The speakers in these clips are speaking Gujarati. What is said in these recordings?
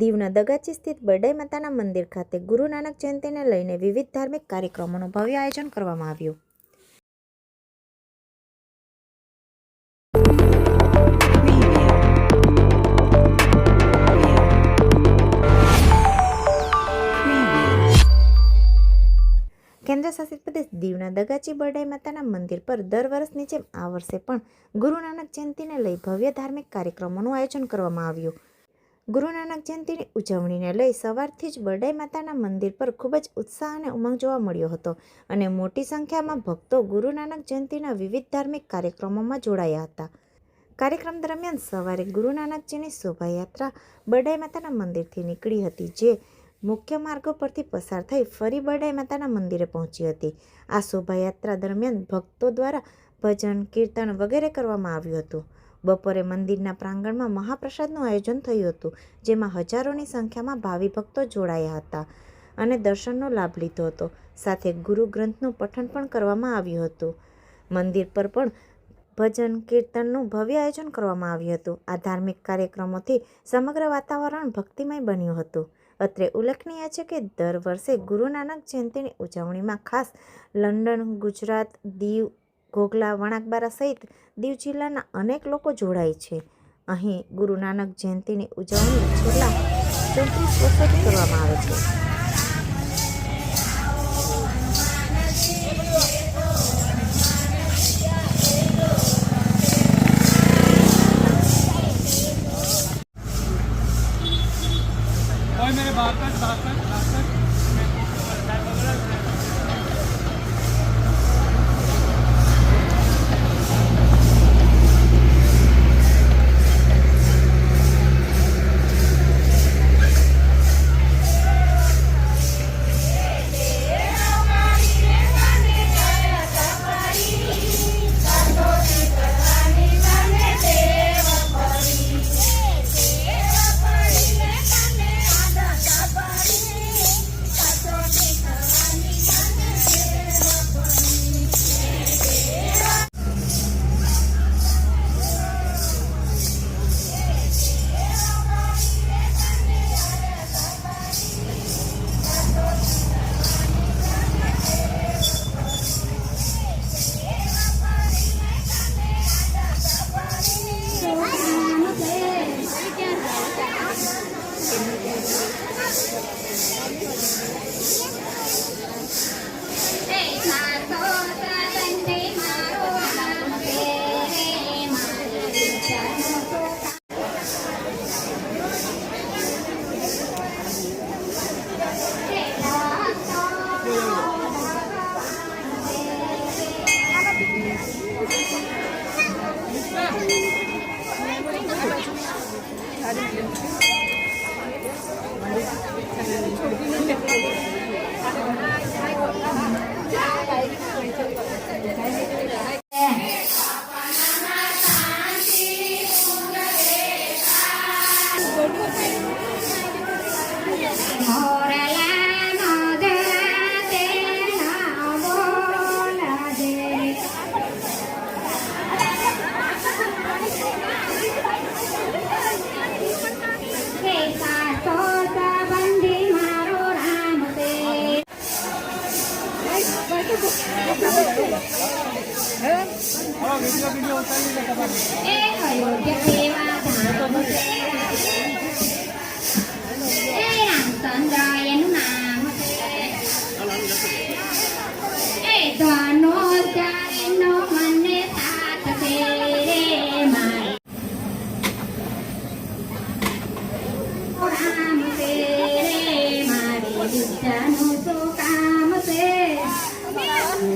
દીવના દગાચી સ્થિત બરડાઈ માતાના મંદિર ખાતે ગુરુ નાનક જયંતિને લઈને વિવિધ ધાર્મિક કાર્યક્રમોનું ભવ્ય આયોજન કરવામાં આવ્યું. કેન્દ્ર શાસિત પ્રદેશ દીવના દગાચી બરડાઈ માતાના મંદિર પર દર વર્ષની જેમ આ વર્ષે પણ ગુરુ નાનક જયંતિને લઈ ભવ્ય ધાર્મિક કાર્યક્રમોનું આયોજન કરવામાં આવ્યું. ગુરુ નાનક જયંતિની ઉજવણીને લઈ સવારથી જ બરડાઈ માતાના મંદિર પર ખૂબ જ ઉત્સાહ અને ઉમંગ જોવા મળ્યો હતો અને મોટી સંખ્યામાં ભક્તો ગુરુ નાનક જયંતિના વિવિધ ધાર્મિક કાર્યક્રમોમાં જોડાયા હતા. કાર્યક્રમ દરમિયાન સવારે ગુરુ નાનકજીની શોભાયાત્રા બરડાઈ માતાના મંદિરથી નીકળી હતી, જે મુખ્ય માર્ગો પરથી પસાર થઈ ફરી બરડાઈ માતાના મંદિરે પહોંચી હતી. આ શોભાયાત્રા દરમિયાન ભક્તો દ્વારા ભજન, કીર્તન વગેરે કરવામાં આવ્યું હતું. બપોરે મંદિરના પ્રાંગણમાં મહાપ્રસાદનું આયોજન થયું હતું, જેમાં હજારોની સંખ્યામાં ભાવિ ભક્તો જોડાયા હતા અને દર્શનનો લાભ લીધો હતો. સાથે ગુરુ ગ્રંથનું પઠન પણ કરવામાં આવ્યું હતું. મંદિર પર પણ ભજન, કીર્તનનું ભવ્ય આયોજન કરવામાં આવ્યું હતું. આ ધાર્મિક કાર્યક્રમોથી સમગ્ર વાતાવરણ ભક્તિમય બન્યું હતું. અત્રે ઉલ્લેખનીય છે કે દર વર્ષે ગુરુ નાનક જયંતિની ઉજવણીમાં ખાસ લંડન, ગુજરાત, દીવ ઘોઘલા વણાકબારા સહિત દીવ જિલ્લાના અનેક લોકો જોડાય છે. અહીં ગુરુ નાનક જયંતિની ઉજવણી છેલ્લા ચોત્રીસ વર્ષોથી કરવામાં આવે છે.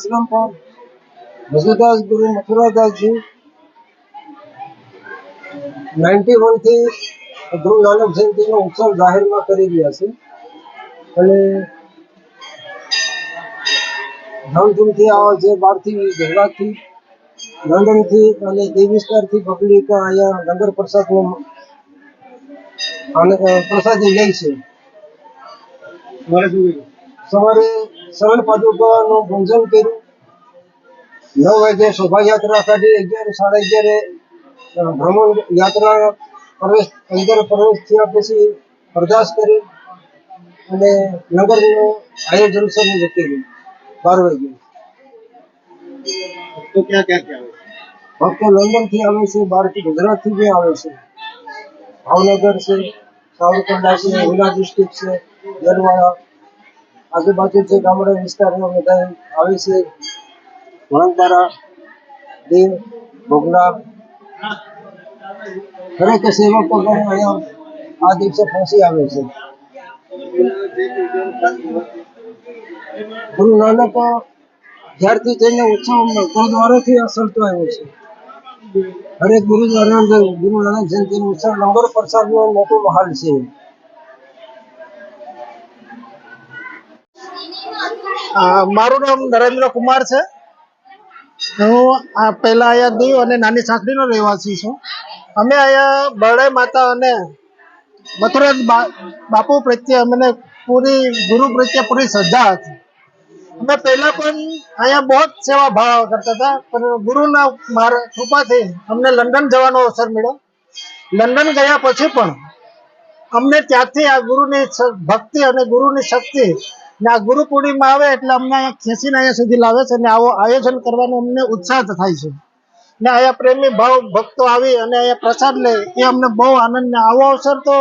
આશ્રમ પર વસુદાસ ગુરુ મથુરાદાસજી નાઇન્ટી વનથી ગુરુ નાનક જયંતિનો ઉત્સવ જાહેરમાં કરી રહ્યા છે. અને ધામધૂમથી આવે છે બહારથી ગુજરાતથી લંડનથી અને એ વિસ્તારથી પબ્લિક અહીંયા લંગર પ્રસાદનો પ્રસાદી લે છે. સવારે શ્રવણ પદુકોનું પૂજન કર્યું. નવ વાગે શોભાયાત્રા કાઢી અગિયાર સાડા અગિયારે ભ્રમણ યાત્રા પ્રવેશ અંદર પ્રવેશ થયા પછી અરદાસ કરી અને નગરનું આયોજન શરૂ કર્યું બાર વાગે. ભક્તો લંડનથી આવે છે બહારથી ગુજરાતથી બી આવે છે. ભાવનગર છે સાવરકુંડલા છે ઉના ડિસ્ટ્રિક્ટ છે ગરવાળા આજુબાજુ જે ગામડા વિસ્તારમાં બધા આવે છે વણકબારા, દેવ ભોગલા દરેક સેવકો અહીંયા આ દિવસે પહોંચી આવે છે. ગુરુ નાનક જ્યારથી તેને ઉત્સવ ગુરુદ્વારાથી અસરતો આવ્યો છે. હરેક ગુરુદ્વારા ગુરુ નાનક જયંતિ ઉત્સવ લંગર પ્રસાદ નો મોટો મહાલ છે. મારું નામ નરેન્દ્ર કુમાર છે. હું આ અહીંયા દીવ અને નાની સાંકડીનો રહેવાસી છું. અમે અહીંયા બરડાઈ માતા અને મથુરા બાપુ પ્રત્યે અમને પૂરી, ગુરુ પ્રત્યે પૂરી શ્રદ્ધા હતી. અમે પહેલા પણ અહીંયા બહુ જ સેવા ભાવ કરતા હતા, પણ ગુરુના મારા, કૃપાથી અમને લંડન જવાનો અવસર મળ્યો. લંડન ગયા પછી પણ અમને ત્યાંથી આ ગુરુની ભક્તિ અને ગુરુની શક્તિ ને આ ગુરુ પૂર્ણિમા આવે એટલે અમને અહીંયા ખેંચીને અહીંયા સુધી લાવે છે અને આવો આયોજન કરવાનો અમને ઉત્સાહ થાય છે. ને અહીંયા પ્રેમી ભાવ ભક્તો આવી અને અહીંયા પ્રસાદ લે, એ અમને બહુ આનંદ ને આવો અવસર તો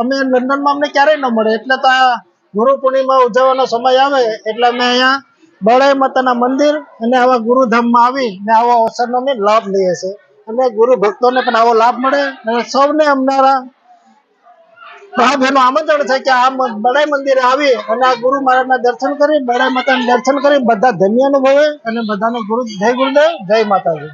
અમે લંડનમાં અમને ક્યારેય ન મળે. એટલે તો આ ગુરુ પૂર્ણિમા ઉજવવાનો સમય આવે એટલે અમે અહીંયા બળાઈ માતાના મંદિર અને આવા ગુરુધામમાં આવી ને આવા અવસરનો અમે લાભ લઈએ છીએ. અને ગુરુ ભક્તોને પણ આવો લાભ મળે અને સૌને અમનારા ભાવ એનું આમંત્રણ છે કે આ બડાઈ મંદિરે આવી અને આ ગુરુ મહારાજના દર્શન કરી, બડાઈ માતાના દર્શન કરી, બધા ધન્ય અનુભવે અને બધાનો ગુરુ જય ગુરુદેવ, જય માતાજી.